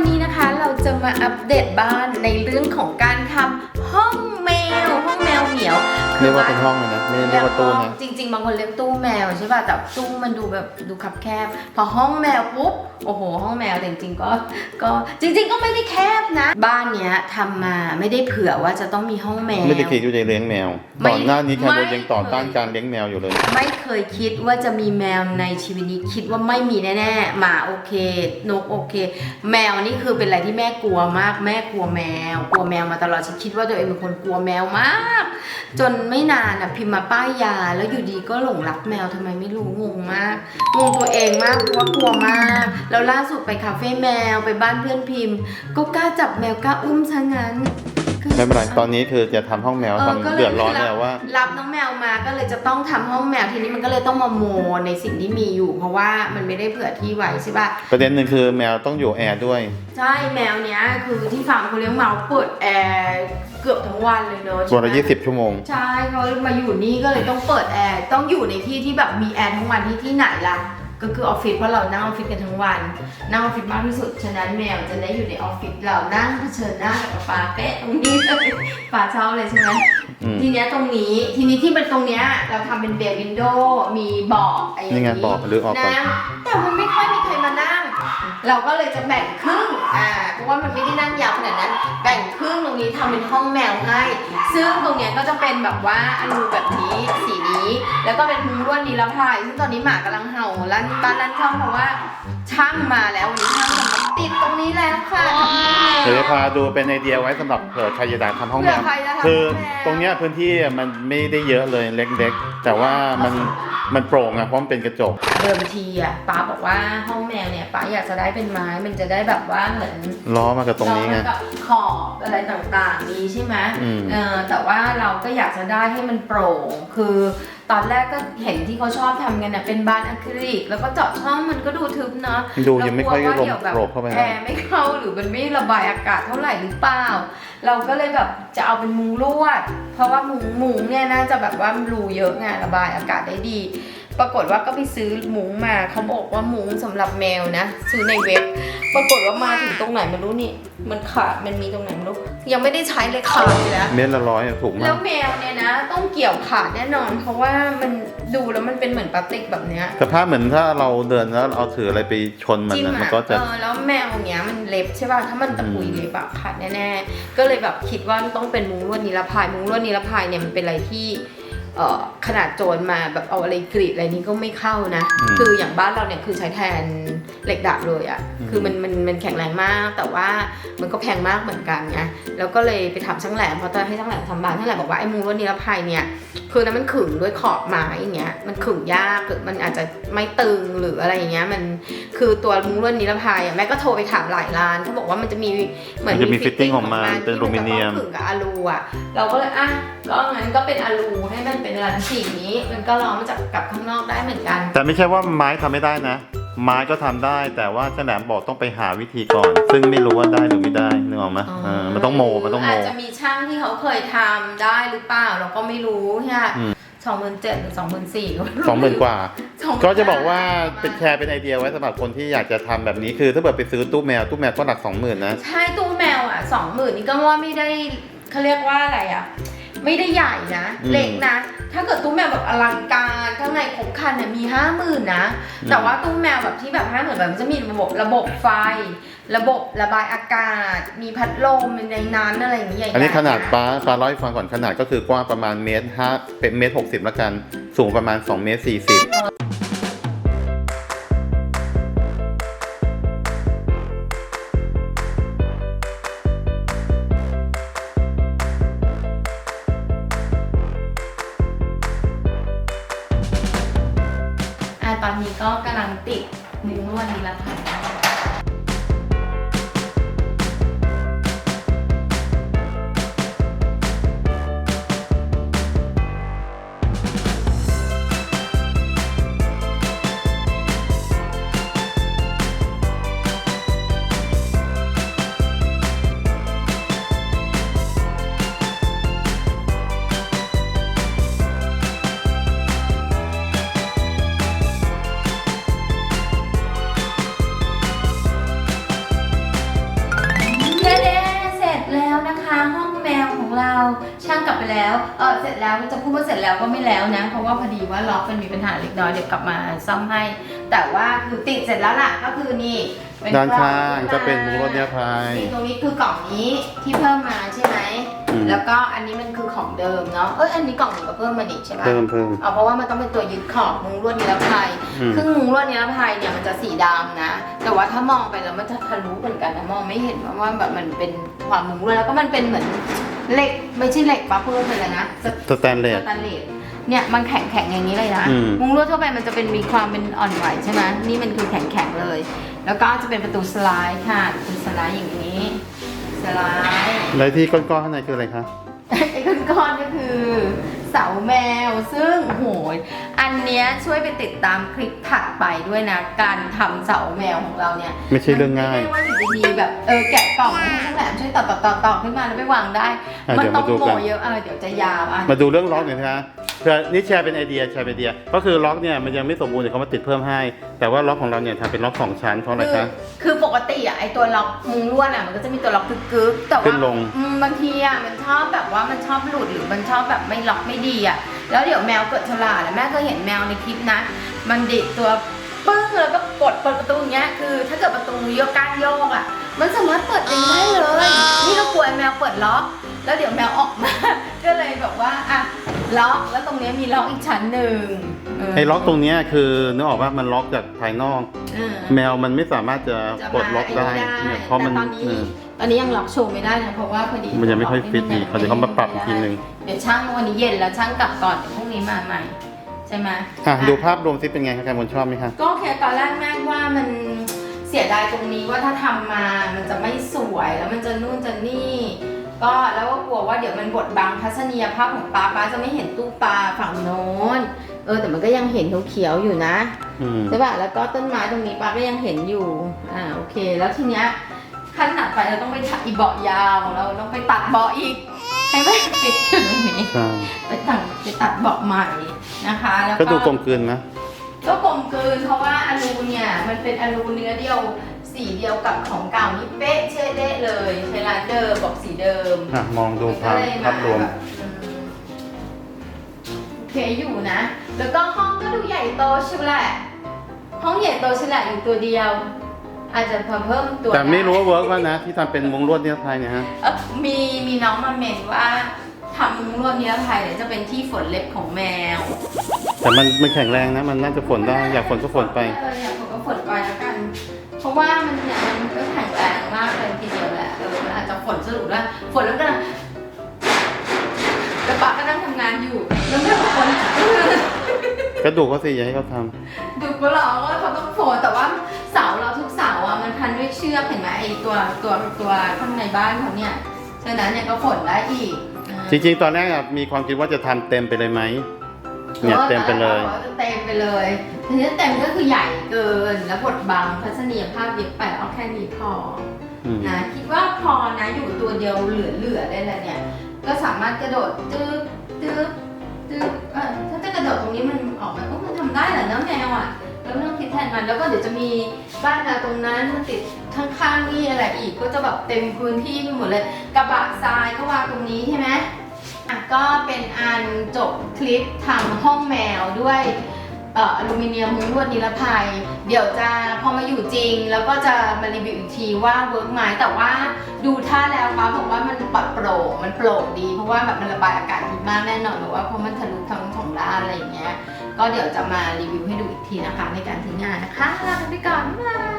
วันนี้นะคะเราจะมาอัปเดตบ้านในเรื่องของการทำห้อง วห้องแมวเหมียวเรียกว่าเป็นห้องเลยนะไม่ได้เรียกว่าตู้นะจริง ๆ บางคนเรียกตู้แมวใช่ป่ะแต่ตู้มันดูแบบดูคับแคบ พอห้องแมวปุ๊บโอ้โห ห้องแมวแต่จริงๆก็ก็จริง ๆ ก็ไม่ได้แคบนะ บ้านเนี้ยทำมาไม่ได้เผื่อว่าจะต้องมีห้องแมวไม่ได้คิดว่าจะเลี้ยงแมวไม่ก่อนหน้านี้แคโรไม่ยังต่อต้านการเลี้ยงแมวอยู่เลย ไม่เคยคิดว่าจะมีแมวในชีวิตนี้คิดว่าไม่มีแน่ๆหมาโอเคนกโอเค แมวนี่คือเป็นอะไรที่แม่กลัวมากแม่กลัวแมว กลัวแมวมาตลอดฉันคิดว่าตัวเองเป็นคนกลัวแมวมาก จนไม่นานอะพิมพ์มาป้ายยา แล้วอยู่ดีก็หลงรักแมวทำไมไม่รู้งงมากงงตัวเองมากเพราะว่ากลัวมาก แล้วล่าสุดไปคาเฟ่แมวไปบ้านเพื่อนพิมพ์ ก็กล้าจับแมวกล้าอุ้มซะงั้น ไม่เป็นไรตอนนี้คือจะทำห้องแมวเออทำก็ลยเดือดร้อนแล้วว่า รับน้องแมวมาก็เลยจะต้องทำห้องแมวทีนี้มันก็เลยต้องมาโมในสิ่งที่มีอยู่ เพราะว่ามันไม่ได้เผื่อที่ไว้ใช่ป่ะประเด็นหนึ่งคือแมวต้องอยู่แอร์ด้วย ใช่แมวเนี้ยคือที่ฟาร์มเขาเลี้ยงแมวเปิดแอร์เกือบทั้งวันเลยเนอะตัวละใช่ไหมยี่สิบชั่วโมง ใช่เขามาอยู่นี่ก็เลยต้องเปิดแอร์ต้องอยู่ในที่ที่แบบมีแอร์ทั้งวันที่ที่ไหนล่ะ ก็คือออฟฟิศเพราะเรานั่งออฟฟิศกันทั้งวัน นั่งออฟฟิศมากที่สุด ฉะนั้นแมวจะได้อยู่ในออฟฟิศเรานั่งเผชิญหน้ากับปลาเป๊ะตรงนี้เลยปลาชอบเลยใช่ไหมอืม ทีเนี้ยตรงนี้ทีนี้ที่เป็นตรงเนี้ยเราทำเป็นเบลวินโดว์มีเบอกไอ้อย่างนี่ไงเบาะหรือออกก่อน นะแต่มันไม่ค่อยมีใครมานั่ง เราก็เลยจะแบ่งครึ่งอ่าเพราะว่ามันไม่ได้นั่งยาวขนาดนั้น แบ่งครึ่งตรงนี้ทำเป็นห้องแมวให้ ซึ่งตรงเนี้ยก็จะเป็นแบบว่าอนูแบบนี้สีนี้ แล้วก็เป็นมุ้งลวดนิรภัยซึ่งตอนนี้หมากำลังเห่าลั่นบ้านลั่นช่องเพราะว่า ช่างมาแล้ววันนี้ช่างจะมาติดตรงนี้แล้วค่ะเดี๋ยวจะพาดูเป็นไอเดียไว้สำหรับเผื่อใครจะได้ทำห้องแมเผื่วอใครจะทำคือห้องแมวตรงเนี้ยพื้นที่มันไม่ได้เยอะเลยเล็กๆ แต่ว่ามันมันโปร่งอะเพราะมันเป็นกระจก เดิมทีอะป้าบอกว่าห้องแมวเนี่ยป้าอยากจะได้เป็นไม้มันจะได้แบบว่าเหมือนล้อมากับตรงนี้ไงเรากับขอบอะไรต่างๆนี้ใช่ไหมอืม เออแต่ว่าเราก็อยากจะได้ให้มันโปร่งคือ ตอนแรกก็เห็นที่เขาชอบทำกันน่ะเป็นบานอะคริลิกแล้วก็เจาะช่องมันก็ดูทึบเนาะดูยังไม่ค่อยเรากลลัวมว่าดี๋ยวแบบโกรบเข้าไปแอนะร์ไม่เข้าหรือมันไม่ระบายอากาศเท่าไหร่หรือเปล่า เราก็เลยแบบจะเอาเป็นมุงลวด เพราะว่ามุงมุงเนี่ยน่าจะแบบว่ารูเยอะไงระบายอากาศได้ดี ปรากฏว่าก็ไปซื้อมุ้งมาเขาบอกว่ามุ้งสำหรับแมวนะ ซื้อในเว็บ ปรากฏว่ามาถึงตรงไหนไม่รู้นี่ มันขาดมันมีตรงไหนไม่รู้ ยังไม่ได้ใช้เลยขาดอยู่แล้วเม็ดละร้อยอะถูกแล้มาวกแมวเนี่ยนะ ต้องเกี่ยวขาดแน่นอน เพราะว่ามันดูแล้วมันเป็นเหมือนพลาสติกแบบเนี้ยสภาพเหมือนถ้าเราเดินแล้วเอาถืออะไรไปชนมันจิ้มนะมันอะก็จะเออแล้วแมวเนี้ยมันเล็บใช่ป่ะถ้ามันตะปุยอืมเล็บอะขาดแน่ๆก็เลยแบบคิดว่าต้องเป็นมุ้งลวดนิรภัยมุ้งลวดนิรภัยเนี่ยมันเป็นอะไรที่เอ่อ ขนาดโจรมาแบบเอาอะไรกรีดอะไรนี้ก็ไม่เข้านะ คืออย่างบ้านเราเนี่ยคือใช้แทนเหล็กดัดเลยอะ่ะคือมันมันมันแข็งแรงมาก แต่ว่ามันก็แพงมากเหมือนกันไงแล้วก็เลยไปถามช่างแหลมเพราะตอนให้ช่างแหลมทำบ้านช่างแหลมบอกว่าไอ้มุ้งลวดนิรภัยเนี่ยคือนั้นมันขึงด้วยขอบไม้อย่างเงี้ยมันขึงยากหรือมันอาจจะไม่ตึงหรืออะไรอย่างเงี้ยมันคือตัวมุ้งลวดนิรภัยอะแม่ก็โทรไปถามหลายร้านเขาบอกว่ามันจะมีเหมือนมันจะมี fitting ของมันเป็นอลูมิเนียมที่นจะต้องขึงกับอะลูอะเราก็เลยอะก็งั้นก็เป็นอะลูให้มันเป็นรันสีนี้ มันก็ล้อมาจากกับข้างนอกได้เหมือนกัน แต่ไม่ใช่ว่าไม้ทำไม่ได้นะ ไม้ก็ทำได้ แต่ว่าช่างแหลมบอกต้องไปหาวิธีก่อน ซึ่งไม่รู้ว่าได้หรือไม่ได้นึกออกไหมเออมันต้องโมมันต้องโมอาจจะมีช่างที่เขาเคยทำได้หรือเปล่าเราก็ไม่รู้ใช่ไหมอืม สองหมื่นเจ็ดหรือสองหมื่นสี่สองหมื่นกว่า20,000ก็จะบอกว่าเป็นแชร์เป็นไอเดียไว้สำหรับคนที่อยากจะทำแบบนี้คือถ้าเกิดไปซื้อตู้แมวตู้แมวก็หลักสองหมื่นนะ ใช่ตู้แมวอะสองหมื่นนี่ก็ว่าไม่ได้เขาเรียกว่าอะไรอะ ไม่ได้ใหญ่นะ อืมเล็กนะ ถ้าเกิดตู้แมวแบบอลังการข้างในครบครันเนี่ยมีห้าหมื่นนะ อืม แต่ว่าตู้แมวแบบที่แบบห้าหมื่นแบบมันจะมีระบบระบบไฟ ระบบระบายอากาศ มีพัดลมในนั้นอะไรอย่างเงี้ยใหญ่ๆอันนี้ขนาดะปลาปลาร้อยฟังก่อนขนาดก็คือกว้างประมาณเมตรห้าเป็นเมตรหกสิบละกัน สูงประมาณ2เมตรสี่สิบ ตอนนี้ก็กำลังติดนิ้วนวดนี้ละค่ะ ช่างกลับไปแล้ว เออเสร็จแล้วจะพูดว่าเสร็จแล้วก็ไม่แล้วนะ เพราะว่าพอดีว่าล็อกมันมีปัญหาเล็กน้อยเดี๋ยวกลับมาซ่อมให้ แต่ว่าคือติดเสร็จแล้วล่ะก็คือนี่เป็ด้านข้างกล่อก็เป็นมุ้งลวดนิรภัยนี่ตรงนี้คือกล่องนี้ที่เพิ่มมาใช่ไหมอืม แล้วก็อันนี้มันคือของเดิมเนาะเอ้ยอันนี้กล่องหนึ่งก็เพิ่มมาดิใช่ไหม เพิ่มเพิ่มเอาเพราะว่ามันต้องเป็นตัวยึดขอบมุ้งลวดนิรภัยอืมครึ่งมุ้งลวดนิรภัยเนี่ยมันจะสีดำนะ แต่ว่าถ้ามองไปแล้วมันจะทะลุเหมือนกันนะมองไม่เห็นว่าว่าแบบมันเป็นความมุ้งลวดแล้วก็มันเป็นเหมือน เหล็กไม่ใช่เหล็กปะเพิ่มไปเลยนะสสแตนเลสสแตนเลสเนี่ยมันแข็งแข็งๆอย่างนี้เลยนะ อืม มุ้งลวดทั่วไปมันจะเป็นมีความเป็นอ่อนไหวใช่ไหมนี่มันคือแข็งแข็งๆเลย แล้วก็จะเป็นประตูสไลด์ค่ะประตูสไลด์อย่างนี้ สไลด์ แล้วที่ก้อนๆข้างในคืออะไรคะ ไอ้ก้อนๆก็คือเสาแมวซึ่งโหยอั นเนี้ยช่วยไปติดตามคลิปถัดไปด้วยนะ การทำเสาแมวของเราเนี่ยไม่ใช่เรื่องง่ายมันไม่ได้ว่าอยู่ดีๆแบบเออแกะกล่องให้ช่างแหลมช่วยต่อต่อต่อต่อขึ้นมาแล้วไปวางได้ อะมันเดี๋ยวต้อมางดูโมกัน เยอะเออเดี๋ยวจะยาวอะมาดูเรื่องล็อกหน่อยนะคะเพื่อนี่แชร์เป็นไอเดียแชร์เป็นไอเดีย ก็คือล็อกเนี่ยมันยังไม่สมบูรณ์เดี๋ยวเขามาติดเพิ่มให้ แต่ว่าล็อกของเราเนี่ยทำเป็นล็อกสองชั้นเพราะอะไรคือคะ คือปกติอะไอตัวล็อกมุงลวดอะมันก็จะมีตัวล็อกกึกๆแต่ขึ้ว่านลง อืมบางทีอะมันชอบแบบว่ามันชอบหลุดหรือมันชอบแบบไม่ล็อกไม่ดีอะ แล้วเดี๋ยวแมวเกิดฉลาดแล้วแม่เคยเห็นแมวในคลิปนะ มันดิดตัวปึ้งแล้วก็กดเปิดประตูอย่างเงี้ยคือ ถ้าเกิดประตูโยกก้านโยกอะ มันสามารถเปิดเองได้เลย นี่ก็กลัวไอ้แมวเปิดล็อก แล้วเดี๋ยวแมวออกมา ก็เลยแบบว่าอะล็อกแล้วตรงเนี้ยมีล็อกอีกชั้นหนึ่งเไอ้ล็อกตรงเนี้ยคือนึกออกว่ามันล็อกจากภายนอกเออแมวมันไม่สามารถจะจะปลดล็อกได้ไอ้เนี่ยเพราะมันแต่ตอนนี้เออตอนนี้ยังล็อกโชว์ไม่ได้นะเพราะว่าพอดีมันยังไม่ค่อยฟิตดีล็กเขาจะเขามาปรับอีกทีนึงเดี๋ยวช่างวันนี้เย็นแล้วช่างกลับก่อนเดี๋ยวพรุ่งนี้มาใหม่ ใช่ไหมอะดูภาพรวมซิเป็นไงคะแคมนชอบไหมคะก็โอเคตอนแรกแม่ว่ามันเสียดายตรงนี้ว่าถ้าทำมามันจะไม่สวยแล้วมันจะนู่นจะนี่ ก็แล้วก็กลัวว่าเดี๋ยวมันบดบังทัศนียภาพของปลาปลาจะไม่เห็นตู้ปลาฝั่งโน้นเออแต่มันก็ยังเห็นเขียวๆอยู่นะอืมใช่ป่ะแล้วก็ต้นไม้ตรงนี้ป้าก็ยังเห็นอยู่อ่าโอเค แล้วทีเนี้ยขั้นถัดไปเราต้องไปถัดอีเบาะยาวของเราต้องไปตัดเบาะอีก ให้ไม่ติดอยู่ตรงนี้ ใช่ไปตัดไปตัดเบาะใหม่นะคะ แล้วก็ก็ดูกลมกลืนนะ ก็กลมกลืนเพราะว่าอลูเนี่ยมันเป็นอลูเนื้อเดียวสีเดียวกับของเก่านี่เป๊ะเช่เด้เลยใช้ร้านเดิมบอกสีเดิมอะ มองดูภาพมันก็เลยภาพรวม แบบอืมโอเคอยู่นะ แล้วก็ห้องก็ดูใหญ่โตใช่ไหมแหละ ห้องใหญ่โตใช่แหละอยู่ตัวเดียว อาจจะพอเพิ่มตัวแต่ไม่รู้ด้ว่าเวิร์กว่านะ ที่ทำเป็นมุ้งลวดนิรภัยเนี่ยฮะ เอ่อมีมีน้องมาเมนว่าทำมุ้งลวดนิรภัยเนี่ยจะเป็นที่ฝนเล็บของแมวแต่มันมันแข็งแรงนะ มันน่าจะฝนได้อยากฝนก็ฝนไปเอออยากฝนก็ฝนไปแล้วกัน เพราะว่ามันเนี่ยมันก็แข็งแรงมากเลยทีเดียวแหละเออมันอาจจะฝนสรุปแล้วฝนแล้วก็กระปะก็นั่งทำงานอยู่แล้วแบบฝนกระดูกเขาสิอย่าให้เขาทำ ดูก็ร้องว่า ตัวตัวตัวข้างในบ้านเขาเนี่ยฉะนั้นเนี่ยก็ฝนได้อีกจริงๆ ตอนแรกอะมีความคิดว่าจะทำเต็มไปเลยไหมเนี่ยเต็มไปเลยออจะเต็มไปเลยทีนี้เต็มก็คือใหญ่เกินแล้วบดบังทัศนียภาพเยอะไปเอาแค่นี้พออืมนะคิดว่าพอนะอยู่ตัวเดียวเหลือๆได้แล้วเนี่ย ก็สามารถกระโดดตึ๊บตึ๊บตึ๊บเออถ้าจะกระโดดตรงนี้มันออกมาก็มันทำได้แหละเน้องแมวอะ แล้วไม่ต้องคิดแทนมัน แล้วก็เดี๋ยวจะมีบ้านนาตรงนั้นมาติดข้างๆนี่อะไรอีก ก็จะแบบเต็มพื้นที่ไปหมดเลยกระบะทรายก็วางตรงนี้ใช่ไหมอะก็เป็นอันจบคลิปทำห้องแมวด้วย อลูมิเนียมมุ้งลวดนิรภัย เดี๋ยวจะพอมาอยู่จริง แล้วก็จะมารีวิวอีกทีว่าเวิร์กไหมแต่ว่าดูท่าแล้วฟ้าบอกว่ามันปลอดโปร่งมันโปร่งดี เพราะว่าแบบมันระบายอากาศดีมากแน่นอนหรือว่าเพราะมันทะลุทั้งสองด้านอะไรอย่างเงี้ยก็เดี๋ยวจะมารีวิวให้ดูอีกทีนะคะในการทิ้งงานนะคะลาไปก่อนบ๊ายบาย